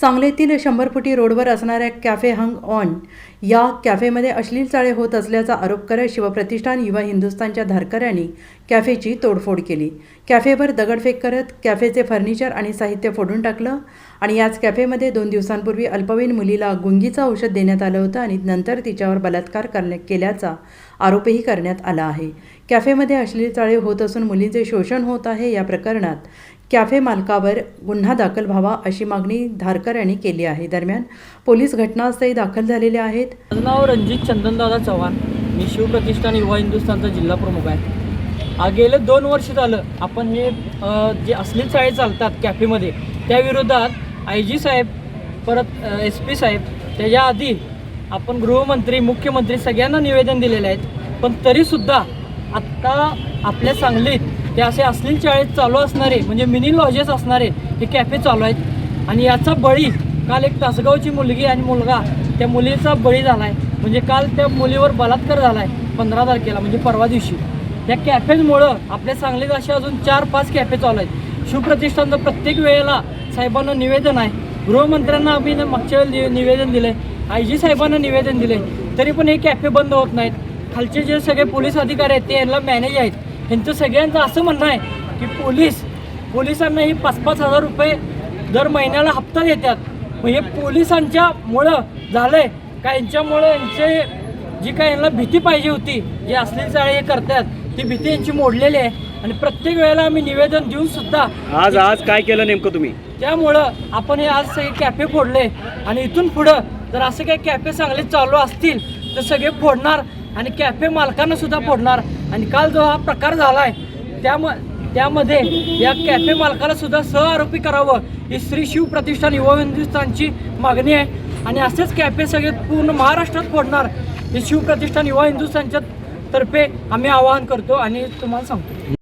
सांगलीतील शंभर फुटी रोडवर असणाऱ्या कॅफे हंग ऑन या कॅफेमध्ये अश्लील चाळे होत असल्याचा आरोप करत शिवप्रतिष्ठान युवा हिंदुस्थानच्या धारकऱ्यांनी कॅफेची तोडफोड केली. कॅफेवर दगडफेक करत कॅफेचे फर्निचर आणि साहित्य फोडून टाकलं आणि याच कॅफेमध्ये दोन दिवसांपूर्वी अल्पवयीन मुलीला गुंगीचं औषध देण्यात आलं होतं आणि नंतर तिच्यावर बलात्कार करण्या केल्याचा आरोपही करण्यात आला आहे. कॅफेमध्ये अश्लील चाळे होत असून मुलींचे शोषण होत आहे या प्रकरणात कॅफे मालकावर गुन्हा दाखल व्हावा अशी मागणी धारकर यांनी केली आहे. दरम्यान पोलीस घटनास्थळी दाखल झालेले आहेत. माझं नाव रणजित चंदनदादा चव्हाण. मी शिवप्रतिष्ठान युवा हिंदुस्थानचा जिल्हा प्रमुख आहे. आ, गेले दोन वर्ष झालं आपण हे अ, जे असली चाळे चालतात कॅफेमध्ये त्याविरोधात आय जी साहेब परत एस पी साहेब त्याच्या आधी आपण गृहमंत्री मुख्यमंत्री सगळ्यांना निवेदन दिलेले आहेत. पण तरीसुद्धा आत्ता आपल्या सांगलीत ते असे असलील शाळेत चालू असणारे म्हणजे मिनी लॉजेस असणारे हे कॅफे चालू आहेत. आणि याचा बळी काल एक तासगावची मुलगी आणि मुलगा त्या मुलीचा बळी झाला आहे म्हणजे काल त्या मुलीवर बलात्कार झाला आहे पंधरा तारखेला म्हणजे परवा दिवशी. या कॅफेजमुळं आपल्या सांगलीत असे अजून चार पाच कॅफे चालू आहेत. शिवप्रतिष्ठानचं प्रत्येक वेळेला साहेबांना निवेदन आहे. गृहमंत्र्यांना आम्ही मागच्या वेळेला निवेदन दिलं आहे आय जी साहेबांना निवेदन दिले तरी पण हे कॅफे बंद होत नाहीत. खालचे जे सगळे पोलीस अधिकारी आहेत ते यांना मॅनेज आहेत. ह्यांचं सगळ्यांचं असं म्हणणं आहे की पोलीस पोलिसांना ही पाच पाच हजार रुपये दर महिन्याला हप्ता देतात. मग हे पोलिसांच्या मुळं झालंय का यांच्यामुळं यांचे जी काय यांना भीती पाहिजे होती जे असलेली चाळे हे करतात ती भीती यांची मोडलेली आहे. आणि प्रत्येक वेळेला आम्ही निवेदन देऊन सुद्धा आज आज काय केलं नेमकं तुम्ही? त्यामुळं आपण हे आज सगळे कॅफे फोडले. आणि इथून पुढं जर असे काही कॅफे चांगले चालू असतील तर सगळे फोडणार आणि कॅफे मालकांना सुद्धा फोडणार. आणि काल जो हा प्रकार झालाय त्याम त्यामध्ये या कॅफे मालकाला सुद्धा सहआरोपी करावं ही श्री शिव प्रतिष्ठान युवा हिंदुस्थानची मागणी आहे. आणि असेच कॅफे सगळे पूर्ण महाराष्ट्रात फोडणार हे शिव प्रतिष्ठान युवा हिंदुस्थानच्या तर्फे आम्ही आवाहन करतो आणि तुम्हाला सांगतो.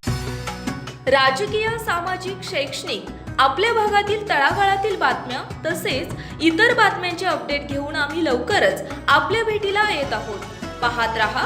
राजकीय सामाजिक शैक्षणिक आपल्या भागातील तळागाळातील बातम्या तसेच इतर बातम्यांचे अपडेट घेऊन आम्ही लवकरच आपल्या भेटीला येत आहोत. पाहत रहा